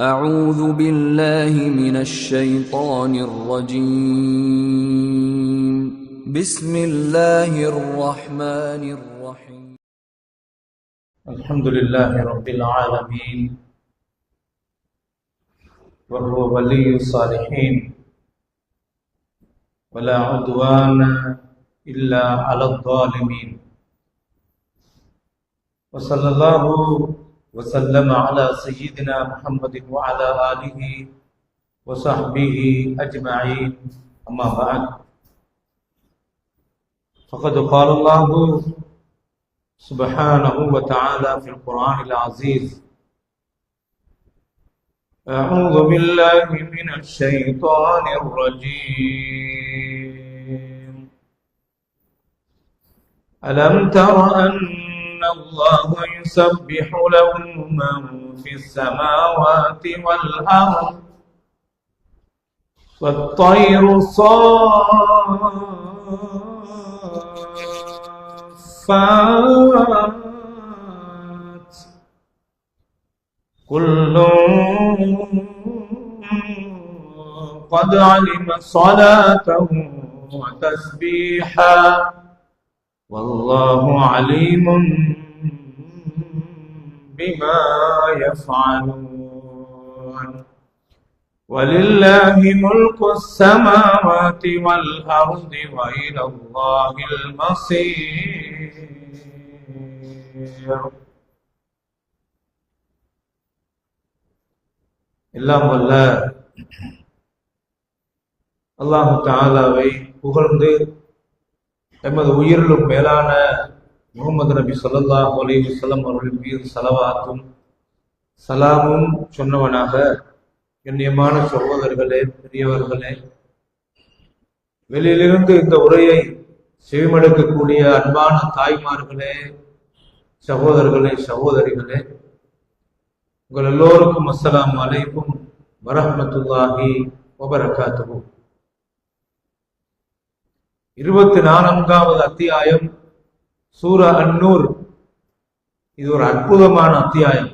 أعوذ بالله من الشيطان الرجيم. بسم الله الرحمن الرحيم. الحمد لله رب العالمين وهو ولي الصالحين. ولا عدوان إلا على الظالمين. وصلى الله وسلم على سيدنا محمد وعلى آله وصحبه أجمعين. أما بعد فقد قال الله سبحانه وتعالى في القرآن العزيز أعوذ بالله من الشيطان الرجيم. ألم تر أن الله يسبح له من في السماوات والأرض. والطير صافات. كل قد علم صلاته وتسبيحا. والله عليم بما يفعلون ولله ملك السماوات والأرض وإلى الله المصير எல்லாம் வல்ல அல்லாஹு தாலாவை புகழ்ந்து எமது உயிரிலும் மேலான முகமது நபி ஸல்லல்லாஹு அலைஹி வசலம் அவர்களின் மீது செலவாக்கும் சலாமும் சொன்னவனாக கண்ணியமான சகோதரர்களே பெரியவர்களே. வெளியிலிருந்து இந்த உரையை செவிமடுக்கக்கூடிய அன்பான தாய்மார்களே சகோதரர்களே சகோதரிகளே உங்கள் எல்லோருக்கும் அஸ்லாம் அலைக்கும் வரமத்துல்லாஹி வபரகாத்துஹு. இருபத்தி நான்காவது அத்தியாயம் சூர அன்னூர். இது ஒரு அற்புதமான அத்தியாயம்.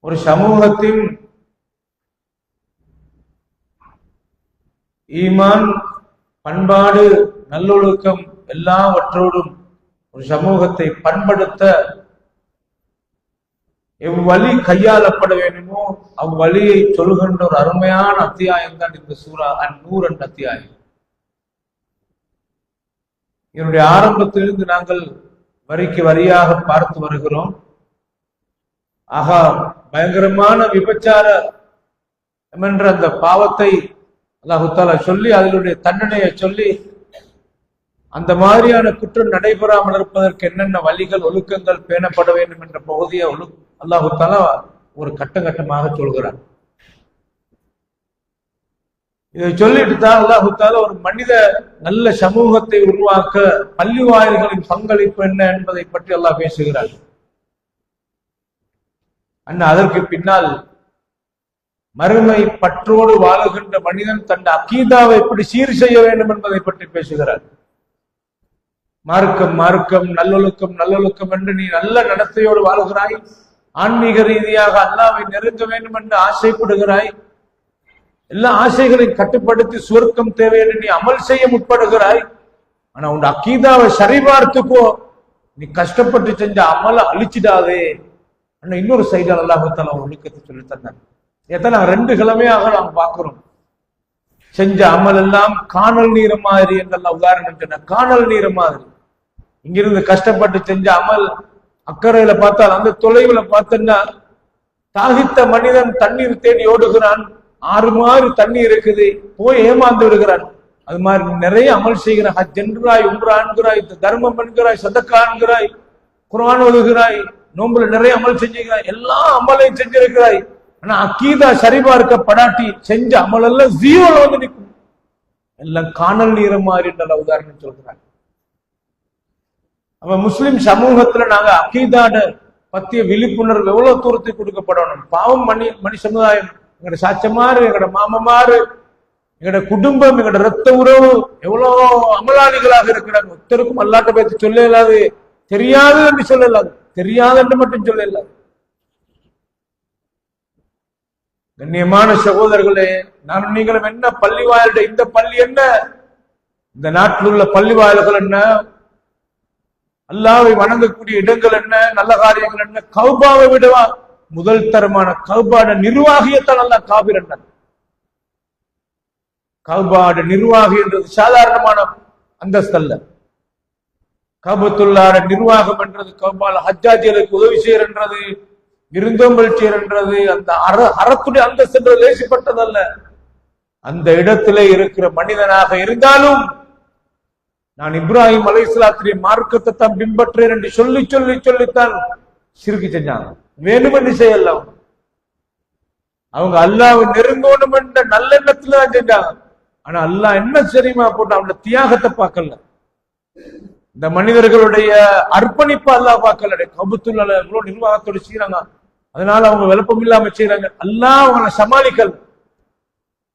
ஒரு சமூகத்தின் ஈமான் பண்பாடு நல்லொழுக்கம் எல்லாவற்றோடும் ஒரு சமூகத்தை பண்படுத்த எவ்வழி கையாளப்பட வேண்டுமோ அவ்வழியை சொல்கின்ற ஒரு அருமையான அத்தியாயம் தான் இந்த சூரா அந்நூறு என்ற அத்தியாயம். இதனுடைய ஆரம்பத்திலிருந்து நாங்கள் வரிக்கு வரியாக பார்த்து வருகிறோம். ஆகா பயங்கரமான விபச்சார என்ற அந்த பாவத்தை அல்லாஹுத்தாலா சொல்லி அதனுடைய தண்டனையை சொல்லி அந்த மாதிரியான குற்றம் நடைபெறாமல் இருப்பதற்கு என்னென்ன வழிகள் ஒழுக்கங்கள் பேணப்பட வேண்டும் என்ற பகுதியை ஒழு அல்லாஹுத்தாலா ஒரு கட்டம் கட்டமாக சொல்கிறார் இதை சொல்லிட்டு தான் அல்லாஹுத்தால ஒரு மனித நல்ல சமூகத்தை உருவாக்க பள்ளிவாயில்களின் பங்களிப்பு என்ன என்பதை பற்றி அல்லாஹ் பேசுகிறார். அண்ணா அதற்கு பின்னால் மறுமை பற்றோடு வாழுகின்ற மனிதன் தன் அக்கீதாவை எப்படி சீர் செய்ய வேண்டும் என்பதை பற்றி பேசுகிறார். மார்க்கம் மார்க்கம் நல்லொழுக்கம் நல்லொழுக்கம் என்று நீ நல்ல நடத்தையோடு வாழுகிறாய். ஆன்மீக ரீதியாக அல்லாவை நெருங்க வேண்டும் என்று ஆசைப்படுகிறாய். எல்லா ஆசைகளையும் கட்டுப்படுத்தி சுவர்க்கம் தேவை என்று நீ அமல் செய்ய முற்படுகிறாய். ஆனா உன் அக்கீதாவை சரிபார்த்துக்கோ. நீ கஷ்டப்பட்டு செஞ்ச அமல அழிச்சிடாதே. ஆனா இன்னொரு சைடால் அல்லாஹத்தால ஒழுக்கத்தை சொல்லி தந்தார். எத்தனை ரெண்டு கிழமையாக நாம் பார்க்கிறோம். செஞ்ச அமல் எல்லாம் காணல் நீர் மாதிரி என்றெல்லாம் உதாரணம் சொன்ன காணல் நீர் மாதிரி. இங்கிருந்து கஷ்டப்பட்டு செஞ்ச அமல் அக்கறையில பார்த்தால் அந்த தொலைவுல பார்த்தோம்னா தாகித்த மனிதன் தண்ணீர் தேடி ஓடுகிறான். ஆறு மாறு தண்ணி இருக்குது போய் ஏமாந்து விடுகிறான். அது மாதிரி நிறைய அமல் செய்கிறான். ஹஜ் என்கிறாய் உம்ரா என்கிறாய் தர்மம் என்கிறாய் சதக்கா என்கிறாய் குரான் ஒழுகிறாய் நோம்புல நிறைய அமல் செஞ்சுக்கிறாய் எல்லா அமலையும் செஞ்சிருக்கிறாய். ஆனா அக்கீதா சரிபார்க்கப்படாட்டி செஞ்ச அமல் எல்லாம் ஜீரோல வந்து நிற்கும். எல்லாம் காணல் நீர மாதிரி நல்ல உதாரணம் சொல்கிறாங்க அப்ப முஸ்லிம் சமூகத்துல நாங்க அக்கீதாட பத்திய விழிப்புணர்வு எவ்வளவு தூரத்தை கொடுக்கப்படணும்? பாவம் மணி மணி சமுதாயம். எங்கட சாச்சமாரு எங்கட மாமமாறு எங்கட குடும்பம் எங்கட ரத்த உறவு எவ்வளவு அமலாளிகளாக இருக்கிறாங்க. ஒருத்தருக்கும் அல்லாட்ட பேச்சு சொல்ல இயலாது தெரியாது என்று சொல்லலாது. தெரியாது என்று மட்டும் சொல்ல இயலாது கண்ணியமான சகோதரர்களே நான் நீங்களும் என்ன பள்ளி வாயிலுடைய இந்த பள்ளி என்ன? இந்த நாட்டில் உள்ள பள்ளி வாயில்கள் என்ன? அல்லாவை வணங்கக்கூடிய இடங்கள் என்ன? நல்ல காரியங்கள் என்ன? கௌபாவை விடுவான் முதல் தரமான கவுபாட நிர்வாகியத்தான் அல்ல காபிர் என்ன நிர்வாகி என்றது சாதாரணமான அந்தஸ்தல்ல கபத்துள்ளார நிர்வாகம் என்றது கௌபால ஹஜ்ஜாஜிகளுக்கு உதவி செய்யறது விருந்தோம்பல் செய்யறது அந்த அற அறத்துடைய அந்தஸ்து என்றது லேசிப்பட்டதல்ல அந்த இடத்திலே இருக்கிற மனிதனாக இருந்தாலும் நான் இப்ராஹிம் அலை இஸ்லாத்திரிய மார்க்கத்தை தான் பின்பற்றேன் என்று சொல்லி சொல்லி சொல்லித்தான் சிறுக்கு செஞ்சாங்க. வேணுமென்று செய்யலாம். அவங்க. அவங்க அல்லாவை நெருங்கணும் என்ற நல்லெண்ணத்துல தான் செஞ்சாங்க. ஆனா அல்லாஹ் என்ன தெரியுமா போட்டு அவனோட தியாகத்தை பார்க்கல. இந்த மனிதர்களுடைய அர்ப்பணிப்பு அல்லாஹ் பார்க்கல. கபுத்துள்ள நிர்வாகத்தோடு செய்யறாங்க அதனால அவங்க விளப்பம் இல்லாம செய்யறாங்க அல்லாஹ் அவங்கள சமாளிக்கல.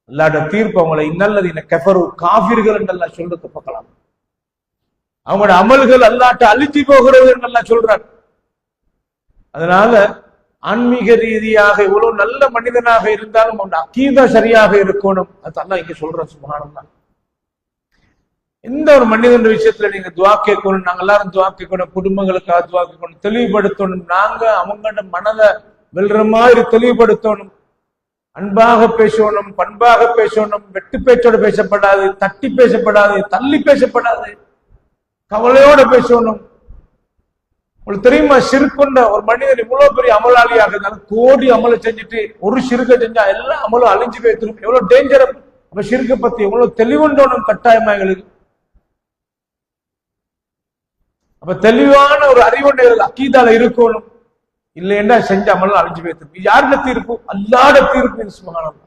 அல்லாட தீர்ப்பு அவங்கள இன்னல்லது இந்த கெஃபரு காபிர்கள் என்றெல்லாம் சொல்றதை பார்க்கலாம். அவங்களோட அமல்கள் அல்லாட்ட அழிஞ்சு போகிறது என்றெல்லாம் சொல்றாங்க அதனால ஆன்மீக ரீதியாக இவ்வளவு நல்ல மனிதனாக இருந்தாலும் அவன் அக்கீதா சரியாக இருக்கணும். அதெல்லாம் இங்க சொல்ற சுபகானம் தான் எந்த ஒரு மனிதன் விஷயத்துல நீங்க துவா கேட்கணும் நாங்க எல்லாரும் துவா கேட்கணும் குடும்பங்களுக்காக துவா கேட்கணும் தெளிவுபடுத்தணும் நாங்க அவங்களோட மனதை வெல்ற மாதிரி தெளிவுபடுத்தணும். அன்பாக பேசணும் பண்பாக பேசணும் வெட்டு பேச்சோட பேசப்படாது தட்டி பேசப்படாது தள்ளி பேசப்படாது கவலையோட பேசணும். உங்களுக்கு தெரியுமா சிறுக்குண்ட ஒரு மனிதன் இவ்வளவு பெரிய அமலாளியாக இருந்தாலும் கோடி அமலை செஞ்சுட்டு ஒரு சிறுக்க செஞ்சா எல்லா அமலும் அழிஞ்சு போய் திரும்ப எவ்வளவு டேஞ்சர் அப்ப சிறுக்க பத்தி எவ்வளவு தெளிவுண்டோனும் கட்டாயமா எங்களுக்கு? அப்ப தெளிவான ஒரு அறிவுண்டைகள் அக்கீதால இருக்கணும். இல்லைன்னா செஞ்ச அமலும் அழிஞ்சு போய் திரும்ப. இது யாருடைய தீர்ப்பு? அல்லாட தீர்ப்பு சுமகானம்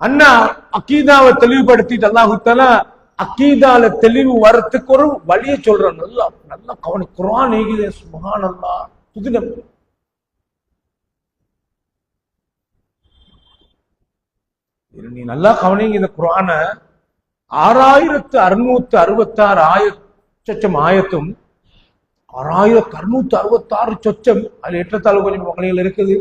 அண்ணா அக்கீதாவை தெளிவுபடுத்திட்டு அல்லாஹு அக்கீதால தெளிவு வரத்துக்கு ஒரு வழியை சொல்ற நல்லா நல்லா கவனி. குரான் ஏகிதே அல்லா புதினம். இது நீ நல்லா கவனிங்க இந்த குரான ஆறாயிரத்து அறுநூத்து அறுபத்தாறு ஆய சொச்சம் ஆயத்தும் ஆறாயிரத்து அறுநூத்து அறுபத்தாறு சொச்சம் அதுல ஏற்றத்தாழ்வு கொஞ்சம் மகளிகள் இருக்குது.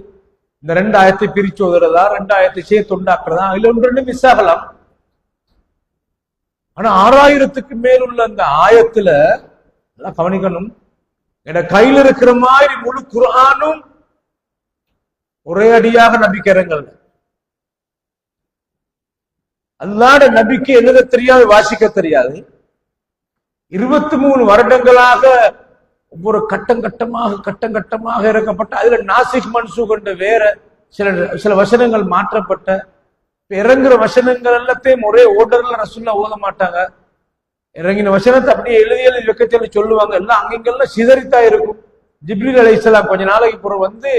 இந்த ரெண்டு ஆயத்தை பிரிச்சு ஓதுறதா ரெண்டு ஆயத்தை சேர்த்து உண்டாக்குறதா? அதுல ஒன்று ரெண்டு மிஸ் ஆகலாம். ஆனா ஆறாயிரத்துக்கு மேல் உள்ள அந்த ஆயத்துல நல்லா கவனிக்கணும். என கையில் இருக்கிற மாதிரி முழு குரானும் ஒரே அடியாக நபிக்கிறங்கள் அல்லாட நபிக்கு எழுத தெரியாது வாசிக்க தெரியாது. இருபத்தி மூணு வருடங்களாக ஒவ்வொரு கட்டம் கட்டமாக கட்டம் கட்டமாக இறக்கப்பட்ட அதுல நாசிக் மன்சூக் என்ற வேற சில சில வசனங்கள் மாற்றப்பட்ட இறங்குற வசனங்கள் எல்லாத்தையும் ஒரே ஓர்டர்ல ரசுல்லா ஓத மாட்டாங்க. இறங்கின வசனத்தை அப்படியே எழுதி எழுதி வைக்க சொல்லி சொல்லுவாங்க. எல்லாம் அங்கங்கெல்லாம் சிதறித்தா இருக்கும். ஜிப்ரீல் அலைஹிஸ்ஸலாம் கொஞ்ச நாளைக்கு பிறகு வந்து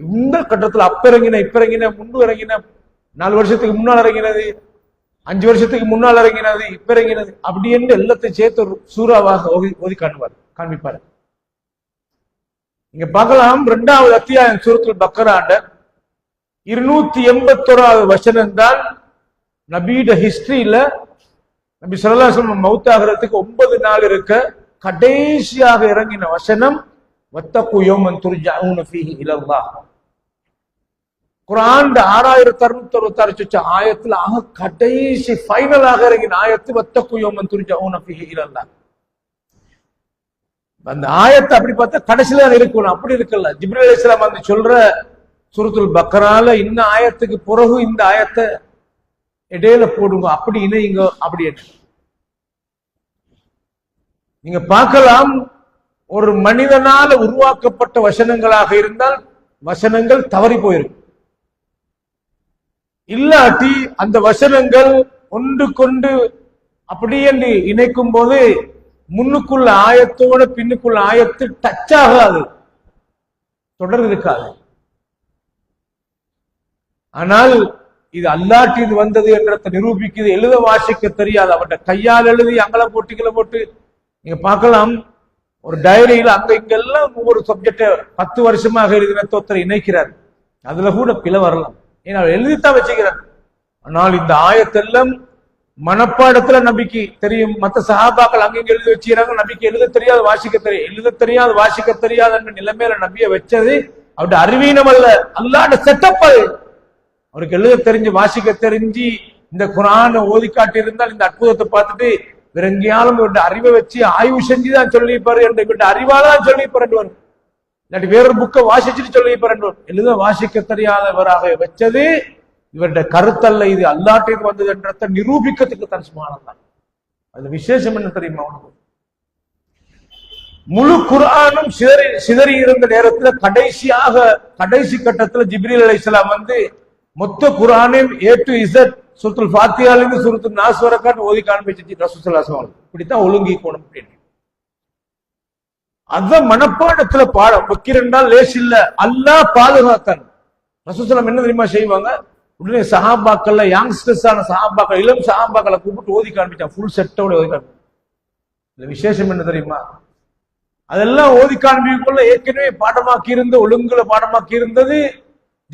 இந்த கட்டத்துல அப்ப இறங்கின இப்ப இறங்கின முன்பு இறங்கின நாலு வருஷத்துக்கு முன்னால் இறங்கினது அஞ்சு வருஷத்துக்கு முன்னால் இறங்கினது இப்ப இறங்கினது அப்படி என்று எல்லாத்தையும் சேர்த்து ஒரு சூறாவாக ஓதி ஓதி காணுவார் காண்பிப்பார். இங்க பார்க்கலாம் இரண்டாவது அத்தியாயம் சூரத்தில் பக்கராண்ட இருநூத்தி எண்பத்தோராவது வசனம் தான் நபீட ஹிஸ்டரியில நபி சொல்லலாம் மௌத்தாகிறதுக்கு ஒன்பது நாள் இருக்க கடைசியாக இறங்கின வசனம் வத்தகு யோமன் துர்ஜாவுன ஃபீஹி இலல்லாஹ். குரான் ஆறாயிரத்தி அறுநூத்தி அறுபத்தி ஆறு சொச்ச ஆயத்துல ஆக கடைசி ஃபைனலாக இறங்கின ஆயத்து வத்தகு யோமன் துர்ஜாவுன ஃபீஹி இலல்லாஹ். அந்த ஆயத்தை அப்படி பார்த்தா கடைசியில இருக்கணும் அப்படி இருக்கல. ஜிப்ரீல் அலைஹிஸ்ஸலாம் வந்து சொல்ற சுரத்துல் பக்கரால இந்த ஆயத்துக்கு பிறகு இந்த ஆயத்தை இடையில போடுங்க. அப்படி இணையுங்க அப்படி நீங்க பார்க்கலாம் ஒரு மனிதனால உருவாக்கப்பட்ட வசனங்களாக இருந்தால் வசனங்கள் தவறி போயிருக்கும் இல்லாட்டி அந்த வசனங்கள் ஒன்று கொண்டு அப்படியே இணைக்கும் போது முன்னுக்குள்ள ஆயத்தோட பின்னுக்குள்ள ஆயத்து டச் ஆகாது. தொடர் இருக்காது. ஆனால் இது அல்லாட்டி இது வந்தது என்றதை நிரூபிக்குது எழுத வாசிக்க தெரியாது. அவட்ட கையால் எழுதி அங்கல போட்டிகளை போட்டு. நீங்க பார்க்கலாம் ஒரு டைரியில அங்க இங்கெல்லாம் ஒவ்வொரு சப்ஜெக்ட பத்து வருஷமாக எழுதின ஒருத்தர் இணைக்கிறார். அதுல கூட பிழை வரலாம். ஏன்னா அவர் எழுதித்தான் வச்சுக்கிறார். ஆனால் இந்த ஆயத்தெல்லாம் மனப்பாடத்துல நம்பிக்கை தெரியும். மற்ற சகாபாக்கள் அங்கங்க எழுதி வச்சுக்கிறாங்க நம்பிக்கை எழுத தெரியாது வாசிக்க தெரியும் எழுத தெரியாது வாசிக்க தெரியாது என்ற நிலைமையில நம்பிய வச்சது அவருடைய அறிவீனம் அல்ல. அல்லாட செட்டப் அது. அவருக்கு எழுத தெரிஞ்சு வாசிக்க தெரிஞ்சு இந்த குரானை ஓதி காட்டி இருந்தால் இந்த அற்புதத்தை பார்த்துட்டு வேற எங்கேயாலும் இவருடைய அறிவை வச்சு ஆய்வு செஞ்சுதான் சொல்லிப்பாரு என்று இவருடைய அறிவால தான் சொல்லிப்பாரு இல்லாட்டி வேறொரு புக்கை வாசிச்சுட்டு சொல்லிப்பாரு எழுத வாசிக்க தெரியாதவராக வச்சது இவருடைய கருத்தல்ல இது அல்லாட்டிற்கு வந்தது என்றதை நிரூபிக்கத்துக்கு தன் சுமானதான் அது விசேஷம் என்ன தெரியுமா உனக்கு? முழு குரானும் சிதறி சிதறி இருந்த நேரத்துல கடைசியாக கடைசி கட்டத்துல ஜிப்ரீல் அலை வந்து மொத்த குரானின் ஏ டு இசட் சுருத்துல் ஃபாத்தியாலேருந்து சுருத்து நாஸ் வரக்காட்டு ஓதி காண்பிச்சு ரசூலுல்லாஹி இப்படித்தான் ஒழுங்கி கோணம் அப்படின்னு. அதான் மனப்பாடத்துல பாடம் வைக்கிறேன்டால் லேஸ் இல்ல அல்லாஹ் பாதுகாத்தான். ரசூசலம் என்ன தெரியுமா செய்வாங்க? உடனே சஹாபாக்கள்ல ஆன சஹாபாக்கள் இளம் சஹாபாக்களை கூப்பிட்டு ஓதி காண்பிச்சான் ஃபுல் செட்டோட ஓதி காண்பிச்சான் இந்த விசேஷம் என்ன தெரியுமா? அதெல்லாம் ஓதி காண்பிக்குள்ள ஏற்கனவே பாடமாக்கி இருந்த ஒழுங்குல பாடமாக்கி இருந்தது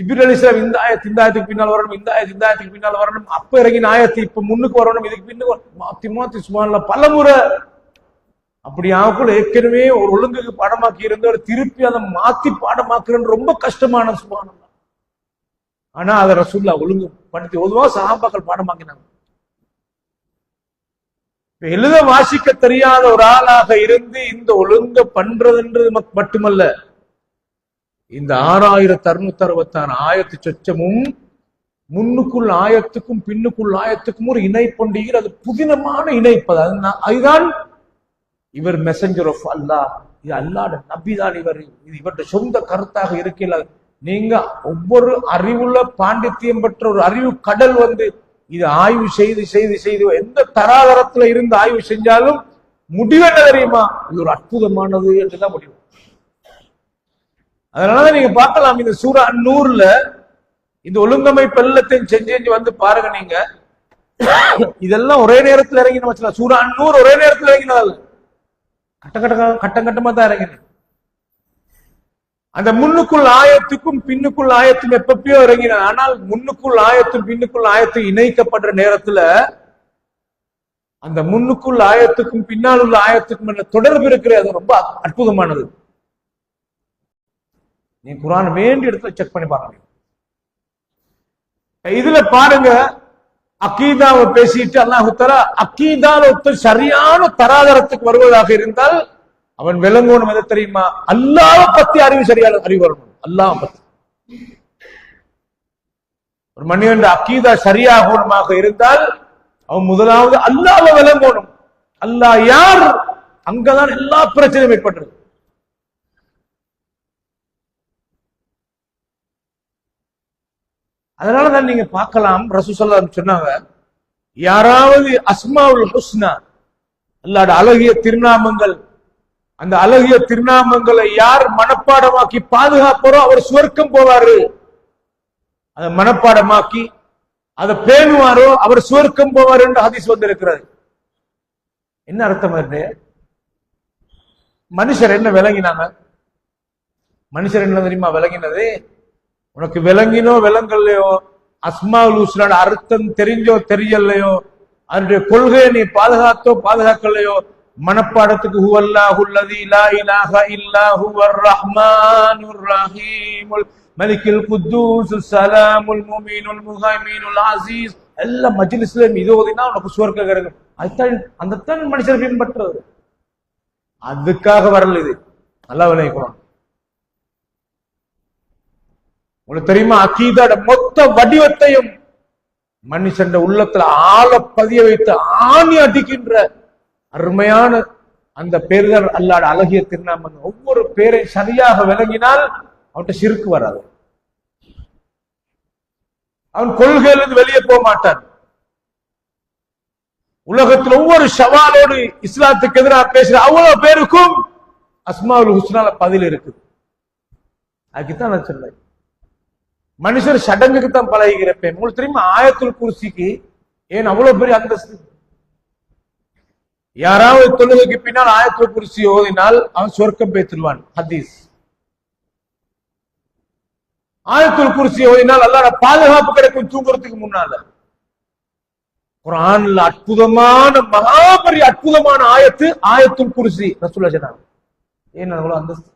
ஜிபிர் அலிஸ்லாம் இந்த ஆயத்து இந்த ஆயத்துக்கு பின்னால் வரணும் இந்த ஆயத்து இந்த ஆயத்துக்கு பின்னால் வரணும் அப்ப இறங்கின ஆயத்து இப்ப முன்னுக்கு வரணும் இதுக்கு பின்னுக்கு மாத்தி மாத்தி சுமான்ல பல முறை அப்படி ஆகக்குள்ள ஏற்கனவே ஒரு ஒழுங்குக்கு பாடமாக்கி இருந்தவர் திருப்பி அதை மாத்தி பாடமாக்குறன்னு ரொம்ப கஷ்டமான சுமானம் ஆனா அதை ரசூல்லா ஒழுங்கு படுத்தி பொதுவா சகாபாக்கள் பாடமாக்கினாங்க எழுத வாசிக்க தெரியாத ஒரு ஆளாக இருந்து இந்த ஒழுங்க பண்றதுன்றது மட்டுமல்ல இந்த ஆறாயிரத்தி அறுநூத்தி அறுபத்தாறு ஆயத்து சொச்சமும் முன்னுக்குள் ஆயத்துக்கும் பின்னுக்குள் ஆயத்துக்கும் ஒரு இணைப்பொண்டிகிற அது புதினமான இணைப்பு. அதுதான் இவர் மெசஞ்சர் ஆஃப் அல்லாஹ் இது அல்லாட நபிதான் இவர். இது இவருடைய சொந்த கருத்தாக இருக்கையில் நீங்க ஒவ்வொரு அறிவுள்ள பாண்டித்தியம் பெற்ற ஒரு அறிவு கடல் வந்து இது ஆய்வு செய்து செய்து செய்து எந்த தராதரத்துல இருந்து ஆய்வு செஞ்சாலும் முடிவு என்ன தெரியுமா? இது ஒரு அற்புதமானது என்றுதான் முடிவு. அதனாலதான் நீங்க பார்க்கலாம் இந்த சூரா நூறுல இந்த ஒழுங்கமை பெல்லத்தையும் செஞ்சு செஞ்சு வந்து பாருங்க நீங்க. இதெல்லாம் ஒரே நேரத்தில் இறங்கின வச்சுக்கலாம் சூரா நூறு ஒரே நேரத்தில் இறங்கினதல்ல கட்ட கட்ட கட்டம் கட்டமா தான் இறங்கின. அந்த முன்னுக்குள் ஆயத்துக்கும் பின்னுக்குள் ஆயத்தும் எப்பப்பயோ இறங்கின. ஆனால் முன்னுக்குள் ஆயத்தும் பின்னுக்குள் ஆயத்தும் இணைக்கப்படுற நேரத்துல அந்த முன்னுக்குள் ஆயத்துக்கும் பின்னால் உள்ள ஆயத்துக்கும் என்ன தொடர்பு இருக்கிறது? அது ரொம்ப அற்புதமானது. நீ குரான் வேண்டிய இடத்துல செக் பண்ணி பாருங்க. இதுல பாருங்க அக்கீதாவை பேசிட்டு அல்லாஹுத்தரா தஆலா அக்கீதால ஒருத்தர் சரியான தராதரத்துக்கு வருவதாக இருந்தால் அவன் விளங்கணும் எது தெரியுமா? அல்லாஹ் பத்தி அறிவு சரியான அறிவு வரணும். அல்லாஹ் பத்தி. ஒரு மனிதன் அக்கீதா சரியாகணுமாக இருந்தால் அவன் முதலாவது அல்லாஹ்வை விளங்கணும். அல்லாஹ் யார்? அங்கதான் எல்லா பிரச்சனையும் ஏற்பட்டது அதனாலதான் நீங்க பார்க்கலாம். ரசூசல்லாம் சொன்னாங்க யாராவது அஸ்மாவுல் ஹுஸ்னா அல்லாட அழகிய திருநாமங்கள் அந்த அழகிய திருநாமங்களை யார் மனப்பாடமாக்கி பாதுகாப்பாரோ அவர் சுவர்க்கம் போவாரு. அதை மனப்பாடமாக்கி அதை பேணுவாரோ அவர் சுவர்க்கம் போவார் என்று ஹதீஸ் வந்திருக்கிறது. என்ன அர்த்தம் அது? மனுஷர் என்ன விளங்கினாங்க? மனுஷர் என்ன தெரியுமா விளங்கினது? உனக்கு விளங்கினோ விளங்கலையோ அஸ்மாவுல் ஹுஸ்னாட அர்த்தம் தெரிஞ்சோ தெரியலையோ அதனுடைய கொள்கையை நீ பாதுகாத்தோ பாதுகாக்கலையோ மனப்பாடத்துக்கு ஹுவல்லாஹுல்லதி லா இலாஹ இல்லா ஹுவர் ரஹ்மானுர் ரஹீமுல் மலிக்கில் குத்தூஸ் சலாமுல் முமீனுல் முஹைமீனுல் அசீஸ். எல்லாம் மஜ்லிஸ்லயும் இது ஓதினா உனக்கு சுவர்க்க கிடைக்கும் அதுதான் அந்த தான் மனுஷர் பின்பற்றுறது அதுக்காக வரல இது. நல்லா விளைவிக்கணும் உங்களுக்கு தெரியுமா? அகீதோட மொத்த வடிவத்தையும் மனுஷன் உள்ளத்துல ஆழ பதிய வைத்து ஆணி அடிக்கின்ற அருமையான அந்த பேர்கள் அல்லாட அழகிய திருநாமன் ஒவ்வொரு பேரை சரியாக விளங்கினால் அவன்கிட்ட சிறுக்கு வராது. அவன் கொள்கையிலிருந்து வெளியே போக மாட்டான். உலகத்தில் ஒவ்வொரு சவாலோடு இஸ்லாத்துக்கு எதிராக பேசுற அவ்வளவு பேருக்கும் அஸ்மாவுல் ஹுஸ்னால பதில் இருக்குது. அதுக்குத்தான் நான் சொன்னேன் மனுஷர் சடங்குக்கு தான் பழகிறப்பேன் உங்களுக்கு தெரியுமா ஆயத்துல் குர்சிக்கு ஏன் அவ்வளவு பெரிய அந்தஸ்து? யாராவது தொழுகைக்கு பின்னால் ஆயத்துல் குர்சி ஓதினால் அவன் சொர்க்கம் பேத்துருவான் ஹதீஸ். ஆயத்துல் குருசி ஓதினால் அல்லாட பாதுகாப்பு கிடைக்கும் தூங்குறதுக்கு முன்னால. குரான்ல அற்புதமான மகாபரி அற்புதமான ஆயத்து ஆயத்துல் குருசி. ரசூல்லா சொன்னாங்க. ஏன் அவ்வளவு அந்தஸ்து?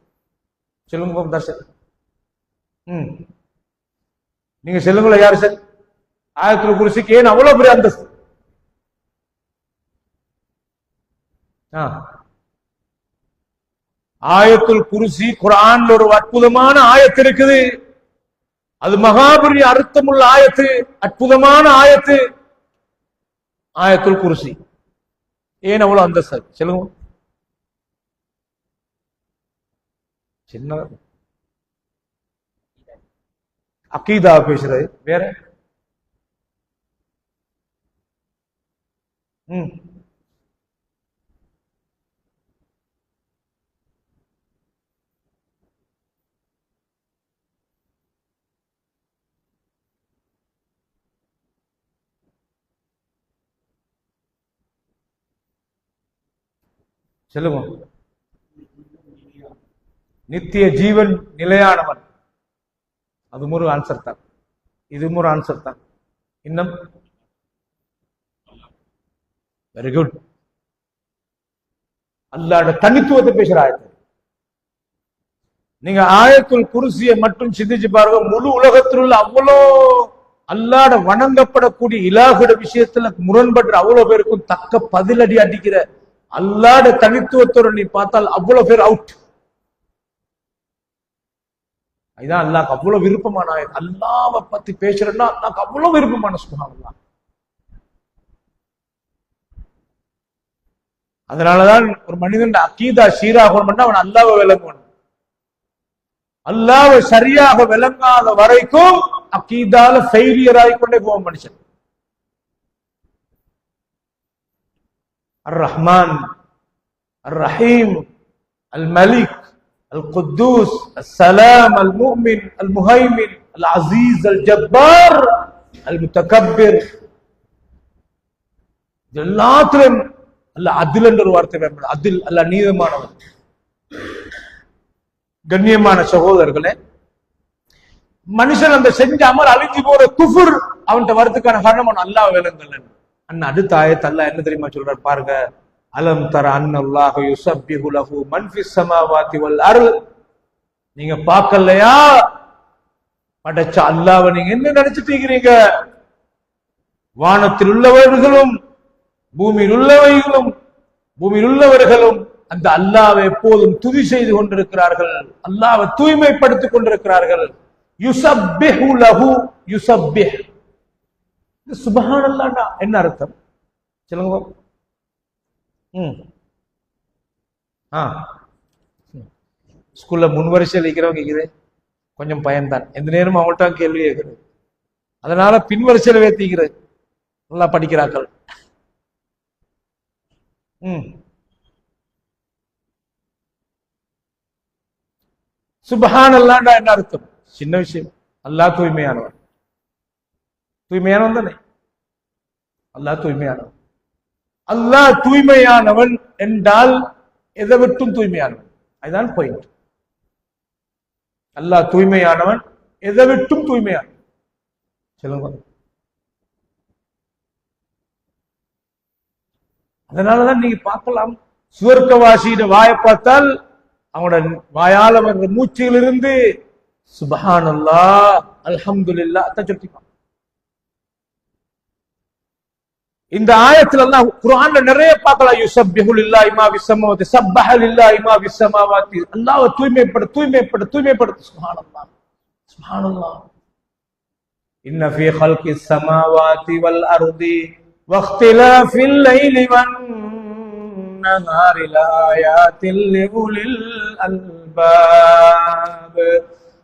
சொல்லுங்க தர்ஷன். ம். நீங்க சொல்லுங்களா யாரு சார் ஆயத்துல குருசிக்கு ஏன் அவ்வளவு பெரிய அந்தஸ்து? ஆயத்துல் குருசி குர்ஆன்ல ஒரு அற்புதமான ஆயத்து இருக்குது. அது மகாபுரி அர்த்தமுள்ள ஆயத்து அற்புதமான ஆயத்து. ஆயத்துல் குருசி. ஏன் அவ்வளவு அந்தஸ்து? சொல்லுங்க. சின்ன அக்கீதா பேசுறது. வேற? ம். சொல்லுங்க நித்திய ஜீவன் நிலையானவன். அதுவும் ஒரு ஆன்சர் தான். இதுவும் ஒரு ஆன்சர் தான். இன்னும்? வெரி குட் அல்லாட தனித்துவத்தை பேசுற ஆயத்து. நீங்க ஆயத்துள் குருசியை மட்டும் சிந்திச்சு பாருங்க முழு உலகத்தில் உள்ள அவ்வளோ அல்லாட வணங்கப்படக்கூடிய இலாகுட விஷயத்துல முரண்படுற அவ்வளவு பேருக்கும் தக்க பதிலடி அடிக்கிற அல்லாட தனித்துவத்தோட நீ பார்த்தால் அவ்வளவு பேர் அவுட் இதான் அல்லாக்கு அவ்வளவு விருப்பமான அல்லாவை பத்தி பேசுறேன்னா அல்லாக்கு அவ்வளவு விருப்பமான சுகாமல்லா அதனாலதான் ஒரு மனிதன் அக்கீதா சீராகணும்னா அவன் அல்லாவை விளங்குவான் அல்லாவை சரியாக விளங்காத வரைக்கும் அக்கீதால ஃபெயிலியர் ஆகிக்கொண்டே போவான் மனுஷன். அர் ரஹ்மான் அர் ரஹீம் அல் மலிக் القدوس السلام المؤمن المهيمن العزيز الجبار المتكبر இது எல்லாத்திலும் அல்ல அதில் என்ற ஒரு வார்த்தை பயன்படும் அதில் அல்ல நீதமானவன் கண்ணியமான சகோதரர்களே மனுஷன் அந்த செஞ்ச அமல் அழிஞ்சு போற குஃபுர் அவன்கிட்ட வரதுக்கான காரணம் அவன் அல்லாஹ் விலங்கல் அண்ணன் அடுத்த ஆயத்து அல்லாஹ் என்ன தெரியுமா சொல்றார் பாருங்க அலம் தர அன்னல்லாஹு யுஸப்பிஹு லஹு மன் ஃபிஸ் வல் அருள் நீங்க பார்க்கலையா? படைச்ச அல்லாஹ்வை நீங்க என்ன நினைச்சிட்டு இருக்கிறீங்க வானத்தில் உள்ளவர்களும் பூமியில் உள்ளவைகளும் பூமியில் உள்ளவர்களும் அந்த அல்லாவை எப்போதும் துதி செய்து கொண்டிருக்கிறார்கள். அல்லாவை தூய்மைப்படுத்திக் கொண்டிருக்கிறார்கள். யுசப்பிஹு லஹு யுசப்பிஹ். இது என்ன அர்த்தம்? சொல்லுங்க. ம். ஆ. ஸ்கூல்ல முன் வரிசையில் இருக்கிறவங்க கேக்குது கொஞ்சம் பயன்தான் எந்த நேரமும் அவங்கள்ட்ட கேள்வி கேட்குறது அதனால பின் வரிசையில் வேத்திக்கிறது நல்லா படிக்கிறார்கள் ம். சுபஹான் அல்லாண்டா என்ன அர்த்தம்? சின்ன விஷயம். அல்லாஹ் தூய்மையானவன் தூய்மையானவன் தானே. அல்லாஹ் தூய்மையானவன். அல்லாஹ் தூய்மையானவன் என்றால் எதை விட்டும் தூய்மையானவன். அதுதான் பாயிண்ட் அல்லாஹ் தூய்மையானவன் எதை விட்டும் தூய்மையானவன். சொல்லுங்க. அதனாலதான் நீங்க பார்க்கலாம். சுவர்க்கவாசியிட வாயை பார்த்தால் அவனோட வாயால வர்ற மூச்சிலிருந்து சுபஹான் அல்ஹம்துல்லா அல்ஹம்துலில்லா அதான் சொல்லிப்பான் இந்த ஆயத்துல எல்லாம் குர்ஆன்ல நிறைய பார்க்கலாம் யுசப்பிஹு லில்லாஹி மா ஃபிஸ் ஸமாவாதி சப்பஹ லில்லாஹி மா ஃபிஸ் ஸமாவாதி அல்லாஹ்வை தூய்மைப்படு தூய்மைப்படு தூய்மைப்படுத்து சுப்ஹானல்லாஹ் சுப்ஹானல்லாஹ் إن في خلق السماوات والأرض واختلاف الليل والنهار لآيات لأولي الألباب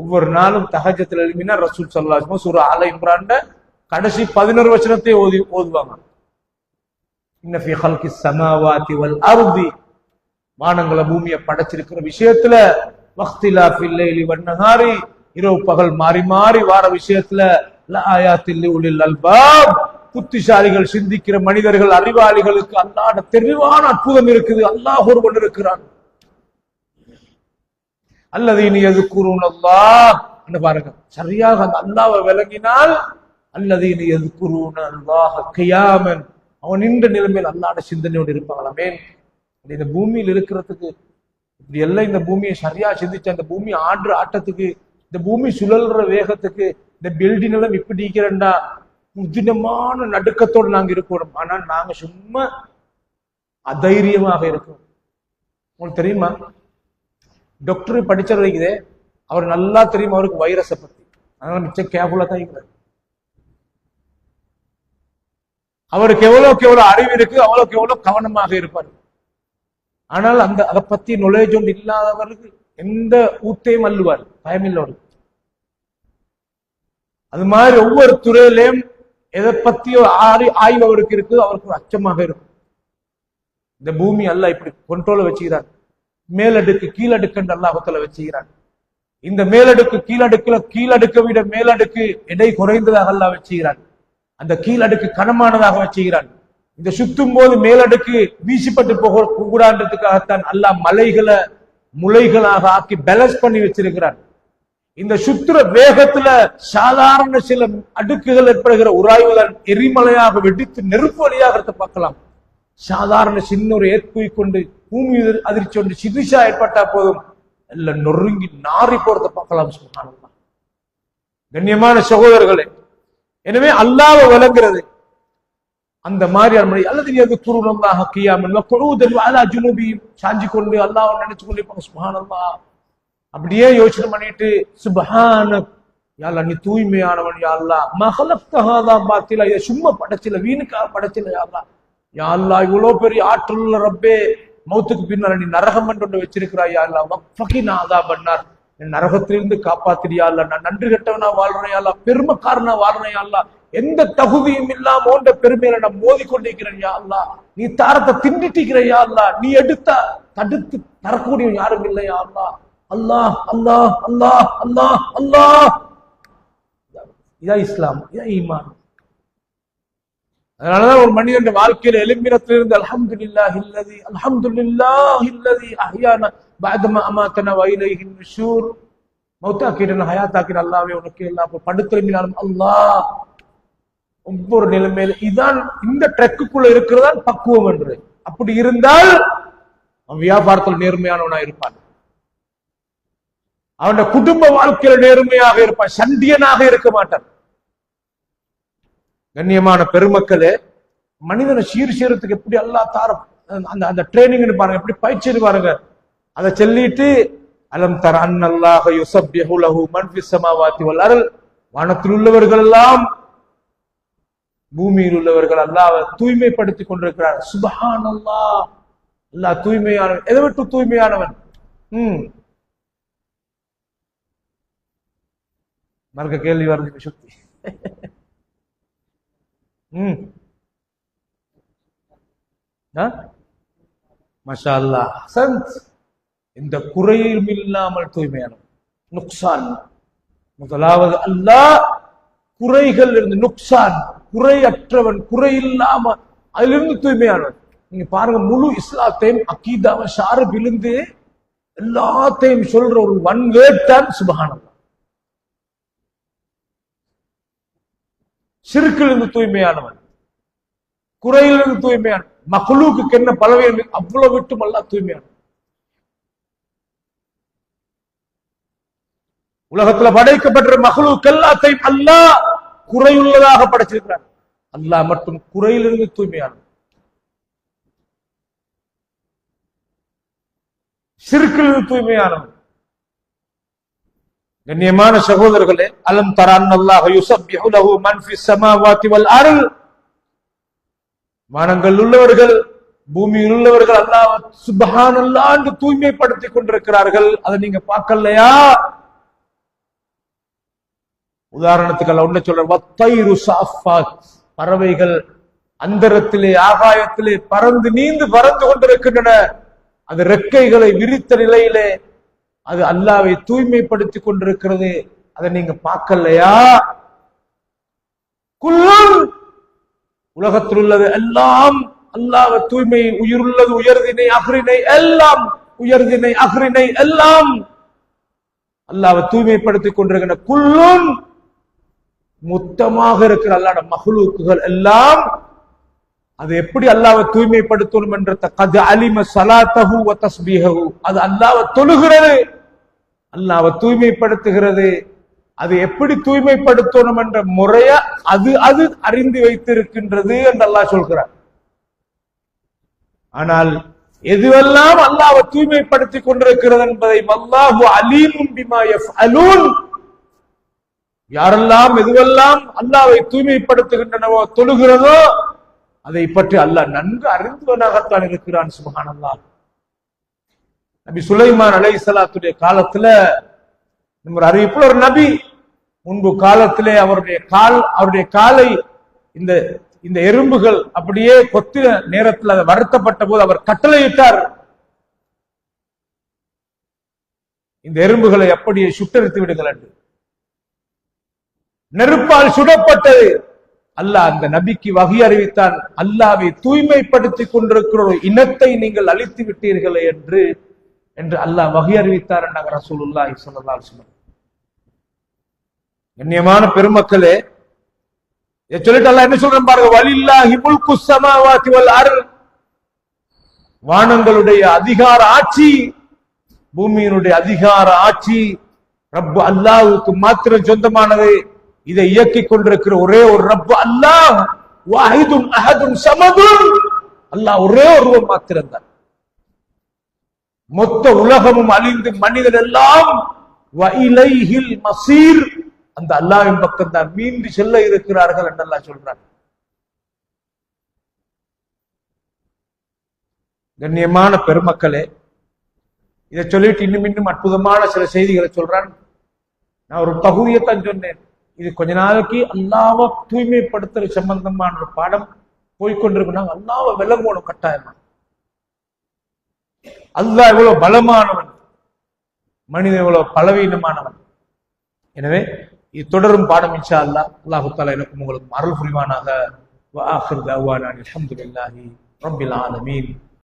ஒவ்வொரு நாளும் தகஜத்தில் எழுப்பினா ரசூல் சல்லாஸ்மா சூரா ஆல இம்ரான்ட கடைசி பதினோரு வருஷத்தை ஓதி ஓதுவாங்க. இன்ன ஹல்கி வல் அருதி. வானங்களை பூமியை படைச்சிருக்கிற விஷயத்துல வக்திலா ஃபில் லைலி இரவு பகல் மாறி மாறி வார விஷயத்துல லஆயாத்தில் உலில் அல்பாப். புத்திசாலிகள் சிந்திக்கிற மனிதர்கள் அறிவாளிகளுக்கு அல்லாட தெளிவான அற்புதம் இருக்குது. அல்லாஹ் ஒருவன் இருக்கிறான். அல்லது இனி எது அல்லா பாருங்க சரியாக அந்த அல்லாவை விளங்கினால் அல்லது இனி எது அல்லாஹ்? கியாமன். அவன் நின்ற நிலைமையில் அல்லாட சிந்தனையோடு இருப்பாங்களாமே இந்த பூமியில் இருக்கிறதுக்கு இப்படி எல்லாம் இந்த பூமியை சரியா சிந்திச்சு அந்த பூமி ஆடுற ஆட்டத்துக்கு இந்த பூமி சுழல்ற வேகத்துக்கு இந்த பில்டிங் எல்லாம் இப்படி இருக்கிறண்டா புதினமான நடுக்கத்தோடு நாங்க இருக்கணும் ஆனால் நாங்க சும்மா அதைரியமாக இருக்கோம். உங்களுக்கு தெரியுமா? டாக்டர் படிச்சது வைக்குதே அவர் நல்லா தெரியும் அவருக்கு வைரஸை பத்தி. அதனால மிச்சம் கேர்ஃபுல்லா தான் இருக்கிறார். அவருக்கு எவ்வளவுக்கு எவ்வளவு அறிவு இருக்கு அவ்வளவுக்கு எவ்வளவு கவனமாக இருப்பார். ஆனால் அந்த அதை பத்தி knowledge ஒன்று இல்லாதவருக்கு எந்த ஊத்தையும் அல்லுவார் பயமில்லோடு அது மாதிரி ஒவ்வொரு துறையிலையும் எதை பத்தி ஆறி ஆய்வு அவருக்கு இருக்கு அவருக்கு ஒரு அச்சமாக இருக்கும். இந்த பூமி அல்ல இப்படி கொண்டோல வச்சுக்கிறார். மேலடுக்கு கீழடுக்கு அல்லாஹத்துல வச்சுக்கிறான் இந்த மேலடுக்கு கீழடுக்குல கீழடுக்க விட மேலடுக்கு எடை குறைந்ததாக அல்லா வச்சுக்கிறான் அந்த கீழடுக்கு கனமானதாக வச்சுக்கிறான் இந்த சுத்தும் போது மேலடுக்கு வீசிப்பட்டு போக கூடான்றதுக்காகத்தான் அல்லாஹ் மலைகளை முளைகளாக ஆக்கி பேலன்ஸ் பண்ணி வச்சிருக்கிறான். இந்த சுத்துற வேகத்துல சாதாரண சில அடுக்குகள் ஏற்படுகிற உராய்வுகள் எரிமலையாக வெடித்து நெருப்பு வழியாக பார்க்கலாம். சாதாரண சின்ன ஒரு ஏற்புவை கொண்டு பூமி அதிர்ச்சி ஒன்று சிதிஷா ஏற்பட்டா போதும். எல்லாம் நொறுங்கி நாறி போறத பார்க்கலாம் சொன்னாங்க கண்ணியமான சகோதரர்களே எனவே அல்லாவ விளங்குறது அந்த மாதிரி அருமணி அல்லது எது துருவமாக கியாமல் கொழுவுதல் அல்லா ஜுனுபியும். சாஞ்சி கொண்டு அல்லாஹ் நினைச்சு கொண்டு இருப்பாங்க சுப்ஹானல்லாஹ் அப்படியே யோசனை பண்ணிட்டு சுபஹான யாழ்லா நீ தூய்மையானவன் யாழ்லா மகளப்தகாதா பாத்தில. இதை சும்மா படைச்சில வீணுக்காக படைச்சில யாழ்லா யாழ்லா இவ்வளவு பெரிய ஆற்றல் ரப்பே மௌத்துக்கு பின்னால் நீ நரகம் என்று ஒன்று வச்சிருக்கிறாய் யாழ்லா நான் அதா பண்ணார். என் நரகத்திலிருந்து காப்பாத்திரியாள்ல நான் நன்றி கெட்டவனா வாழ்றேன் யாழ்லா பெருமைக்காரனா வாழ்றேன் யாழ்லா எந்த தகுதியும் இல்லாம ஓண்ட பெருமையில நான் மோதி கொண்டிருக்கிறேன் யா அல்லாஹ் நீ தாரத்தை திண்டிட்டிருக்கிற யா நீ எடுத்த தடுத்து தரக்கூடிய யாரும் இல்லை யாழ்லா அல்லாஹ் அல்லாஹ் அல்லாஹ் அல்லாஹ் அல்லாஹ் அல்லாஹ் இதா இஸ்லாம் இதா ஈமான். அதனாலதான் ஒரு மனிதன் வாழ்க்கையில எலும்பினத்திலிருந்து அல்ஹம்துலில்லாஹி இல்லதி அல்ஹம்துலில்லாஹி இல்லதி அஹ்யானா பஅதமா அமாத்தனா வ இலைஹி நுஷூர் மௌத்தாக்கின ஹயாத்தாக்கின உனக்கு எல்லா படுத்திரும்பினாலும் அல்லாஹ் ஒவ்வொரு நிலைமையில இதான் இந்த ட்ரெக்குக்குள்ள இருக்கிறதான் பக்குவம் என்று. அப்படி இருந்தால் அவன் வியாபாரத்தில் நேர்மையானவனா இருப்பான். அவனோட குடும்ப வாழ்க்கையில நேர்மையாக இருப்பான் சண்டியனாக இருக்க மாட்டான். கண்ணியமான பெருமக்களே மனிதனை சீர் சீரத்துக்கு எப்படி எல்லா தார அந்த அந்த ட்ரைனிங் பாருங்க எப்படி பயிற்சி பாருங்க. அதை சொல்லிட்டு அலம் தர அன்னல்லாஹ யுசப்யஹு லஹு மன் ஃபிஸ் ஸமாவாதி வல் வானத்தில் உள்ளவர்கள் எல்லாம் பூமியில் உள்ளவர்கள் அல்லாஹ் தூய்மைப்படுத்திக் கொண்டிருக்கிறார். சுபஹான் அல்லாஹ் அல்லாஹ் தூய்மையானவன். எதை விட்டு தூய்மையானவன்? ம். மறுக்க கேள்வி வருது சுத்தி ம் ஆ? மஷா அல்லாஹ் ஹசன்த் இந்த குறையும் இல்லாமல் தூய்மையானவன் நுக்சான். முதலாவது அல்லாஹ் குறைகள் இருந்து நுக்சான். குறையற்றவன் குறை இல்லாம அதிலிருந்து தூய்மையானவன் நீங்க பாருங்க முழு இஸ்லாத்தையும் அக்கீதாவை ஷாரு விழுந்து எல்லாத்தையும் சொல்ற ஒரு ஒன் வேர்ட் தான் சுபஹானல்லாஹ். சிறுக்கிலிருந்து தூய்மையானவன். குறையிலிருந்து தூய்மையான மகளுக்கு என்ன பலவீனம்? அவ்வளவு விட்டும் அல்ல தூய்மையான உலகத்துல படைக்கப்பட்ட மகளுக்கு எல்லாத்தையும் அல்லாஹ் குறையுள்ளதாக படைச்சிருக்கிறார் அல்லாஹ் மட்டும் குறையிலிருந்து தூய்மையான சிறுக்கிலிருந்து தூய்மையானவன். கண்ணியமான சகோதரர்களே அலம் தரான் அல்லாஹ் லஹு மன் ஃபிஸ் ஸமாவாதி வல் வானங்கள் உள்ளவர்கள் பூமியில் உள்ளவர்கள் அல்லாஹ் சுபஹான் என்று தூய்மைப்படுத்திக் கொண்டிருக்கிறார்கள். அதை நீங்க பார்க்கலையா? உதாரணத்துக்கு அல்ல ஒண்ணு சொல்ற வத்தைரு சாஃபாத். பறவைகள் அந்தரத்திலே ஆகாயத்திலே பறந்து நீந்து பறந்து கொண்டிருக்கின்றன. அது ரெக்கைகளை விரித்த நிலையிலே அது அல்லாவை தூய்மைப்படுத்தி கொண்டிருக்கிறது. அதை நீங்க பார்க்கலையா? குல்லுன்! உலகத்தில் உள்ளது எல்லாம் அல்லாஹ் தூய்மை உயிருள்ளது உயர்தினை அஃரினை எல்லாம் உயர்தினை அஃரினை எல்லாம் அல்லாஹ் தூய்மைப்படுத்திக் கொண்டிருக்கிற குள்ளும் மொத்தமாக இருக்கிற அல்லாட மகளுக்குகள் எல்லாம் அது எப்படி அல்லாவை தூய்மைப்படுத்தணும் என்ற கது அலிம சலாத்தஹு தஸ்பீஹு அது அல்லாவை தொழுகிறது அல்லாவை தூய்மைப்படுத்துகிறது. அது எப்படி தூய்மைப்படுத்தணும் என்ற முறைய அது அது அறிந்து வைத்திருக்கின்றது என்று அல்லாஹ் சொல்கிறார் ஆனால் எதுவெல்லாம் அல்லாவை தூய்மைப்படுத்தி கொண்டிருக்கிறது என்பதை அல்லாஹு அலீமும் பிமா யஃப்அலூன் யாரெல்லாம் எதுவெல்லாம் அல்லாவை தூய்மைப்படுத்துகின்றனவோ தொழுகிறதோ அதை பற்றி அல்லாஹ் நன்கு அறிந்தவனாகத்தான் இருக்கிறான் சுபஹானல்லாஹ். நபி சுலைமான் அலை சலாத்துடைய காலத்துல நம்ம அறிவிப்புல ஒரு நபி முன்பு காலத்திலே அவருடைய கால் அவருடைய காலை இந்த இந்த எறும்புகள் அப்படியே கொத்தின நேரத்தில் அதை வருத்தப்பட்ட போது அவர் கட்டளையிட்டார். இந்த எறும்புகளை அப்படியே சுட்டரித்து விடுங்கள் என்று. நெருப்பால் சுடப்பட்டது. அல்லாஹ் அந்த நபிக்கு வகை அறிவித்தான். அல்லாவை தூய்மைப்படுத்திக் கொண்டிருக்கிற ஒரு இனத்தை நீங்கள் அழித்து விட்டீர்களே என்று என்று அல்லாஹ் வகை அறிவித்தார் என்ற ரசூலுல்லாஹி ஸல்லல்லாஹு அலைஹி கண்ணியமான பெருமக்களே சொல்லிட்டு அல்லாஹ் என்ன சொல்றேன் பாருங்க வலில்லாஹி முல்கு ஸமாவாதி வல் அருள் வானங்களுடைய அதிகார ஆட்சி பூமியினுடைய அதிகார ஆட்சி ரப்பு அல்லாஹுக்கு மாத்திரம் சொந்தமானது. இதை இயக்கிக் கொண்டிருக்கிற ஒரே ஒரு ரப்பு அல்லாஹ் வாஹிதும் அஹதும் சமதும். அல்லாஹ் ஒரே ஒருவன் மாத்திரம்தான். மொத்த உலகமும் அழிந்து மனிதன் எல்லாம் வயிலைஹில் மசீர். அந்த அல்லாஹ்வின் பக்கம் தான் மீண்டு செல்ல இருக்கிறார்கள் என்று அல்லாஹ் கண்ணியமான பெருமக்களே இதை சொல்லிட்டு இன்னும் இன்னும் அற்புதமான சில செய்திகளை சொல்றான். நான் ஒரு பகுதியைத்தான் சொன்னேன். இது கொஞ்ச நாளைக்கு அல்லாவை தூய்மைப்படுத்துற சம்பந்தமான ஒரு பாடம் போய்கொண்டிருக்கு நாங்கள் அல்லாவ விளங்கணும் கட்டாயம்? அல்லா இவ்வளவு பலமானவன்? மனிதன் இவ்வளவு பலவீனமானவன்? எனவே இது தொடரும் பாடம் இன்ஷா அல்லா அல்லாஹு தாலா எனக்கும் உங்களுக்கு அருள் புரிவானாக. வாஹிர் தவானான் அலமதுல்லாஹி ஆலமீன்.